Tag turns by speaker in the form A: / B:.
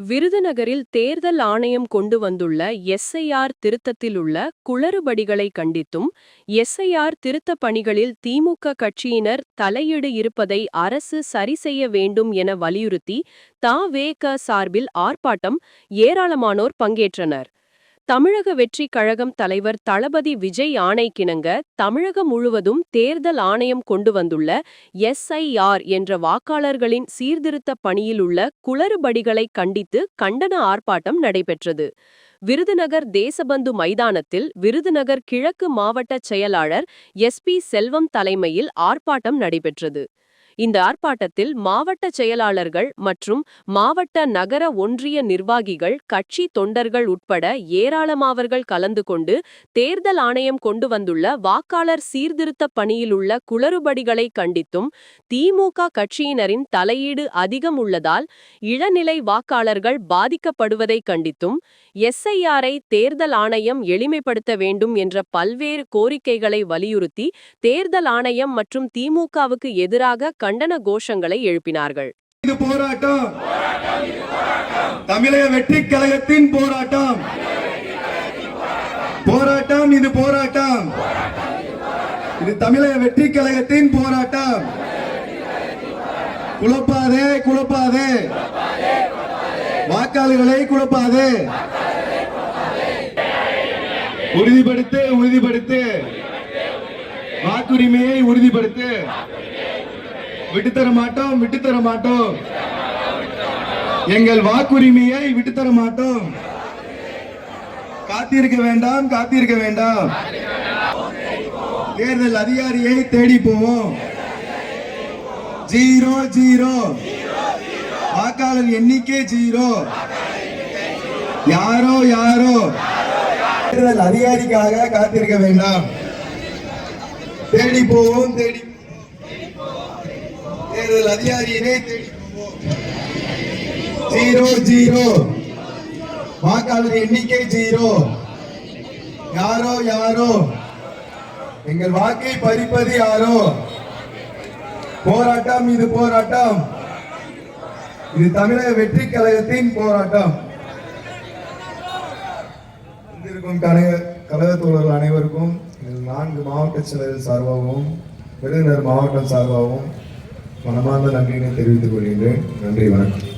A: விருதுநகரில் தேர்தல் ஆணையம் கொண்டு வந்துள்ள எஸ்ஐஆர் திருத்தத்தில் உள்ள குளறுபடிகளை கண்டித்தும் எஸ்ஐஆர் திருத்தப் பணிகளில் திமுக கட்சியினர் தலையீடு இருப்பதை அரசு சரி செய்ய வேண்டும் என வலியுறுத்தி தவேக சார்பில் ஆர்ப்பாட்டம் ஏராளமானோர் பங்கேற்றனர். தமிழக வெற்றிக் கழகம் தலைவர் தளபதி விஜய் ஆணைக்கிணங்க தமிழகம் முழுவதும் தேர்தல் ஆணையம் கொண்டு வந்துள்ள எஸ்ஐஆர் என்ற வாக்காளர்களின் சீர்திருத்தப் பணியில் உள்ள குளறுபடிகளை கண்டித்து கண்டன ஆர்ப்பாட்டம் நடைபெற்றது. விருதுநகர் தேசபந்து மைதானத்தில் விருதுநகர் கிழக்கு மாவட்டச் செயலாளர் எஸ் பி செல்வம் தலைமையில் ஆர்ப்பாட்டம் நடைபெற்றது. இந்த ஆர்ப்பாட்டத்தில் மாவட்ட செயலாளர்கள் மற்றும் மாவட்ட நகர ஒன்றிய நிர்வாகிகள் கட்சி தொண்டர்கள் உட்பட ஏராளமாவர்கள் கலந்து கொண்டு தேர்தல் ஆணையம் கொண்டு வந்துள்ள வாக்காளர் சீர்திருத்த பணியில் உள்ள குளறுபடிகளை கண்டித்தும் திமுக கட்சியினரின் தலையீடு அதிகம் உள்ளதால் இளநிலை வாக்காளர்கள் பாதிக்கப்படுவதை கண்டித்தும் எஸ்ஐஆரை தேர்தல் ஆணையம் எளிமைப்படுத்த வேண்டும் என்ற பல்வேறு கோரிக்கைகளை வலியுறுத்தி தேர்தல் ஆணையம் மற்றும் திமுகவுக்கு எதிராக கண்டன கோஷங்களை எழுப்பினார்கள்.
B: இது போராட்டம். தமிழக வெற்றி கழகத்தின் போராட்டம். போராட்டம் இது போராட்டம். இது தமிழக வெற்றி கழகத்தின் போராட்டம். குழப்பாதே குழப்பாதே. வாக்காளர்களை குழப்பாதே. உறுதிப்படுத்து உறுதிப்படுத்து. வாக்குரிமையை உறுதிப்படுத்து. விட்டுத்தர மாட்டோம் விட்டுத்தர மாட்டோம் எங்கள் வாக்குரிமையை விட்டுத்தர மாட்டோம் காத்திருக்க வேண்டாம் காத்திருக்க வேண்டாம். தேர்தல் அதிகாரியை தேடி போவோம். Zero zero. வாக்காளர் எண்ணிக்கை ஜீரோ. யாரோ யாரோ. தேர்தல் அதிகாரிக்காக காத்திருக்க வேண்டாம். தேடி போவோம் தேடி தேர்தல் அதிகாரியினை தேடி ஜீரோ ஜீரோ. வாக்காளர் எண்ணிக்கை ஜீரோ. யாரோ யாரோ. எங்கள் வாக்கை பறிப்பது யாரோ? போராட்டம் இது போராட்டம். இது தமிழக வெற்றி கழகத்தின் போராட்டம். வந்திருக்கும் கழக கழக தோழர்கள் அனைவருக்கும் நான்கு மாவட்ட செயலர்கள் சார்பாகவும் விருதுநகர் மாவட்டம் சார்பாகவும் மனமார்ந்த நன்றியினை தெரிவித்துக் கொள்கின்றேன். நன்றி வணக்கம்.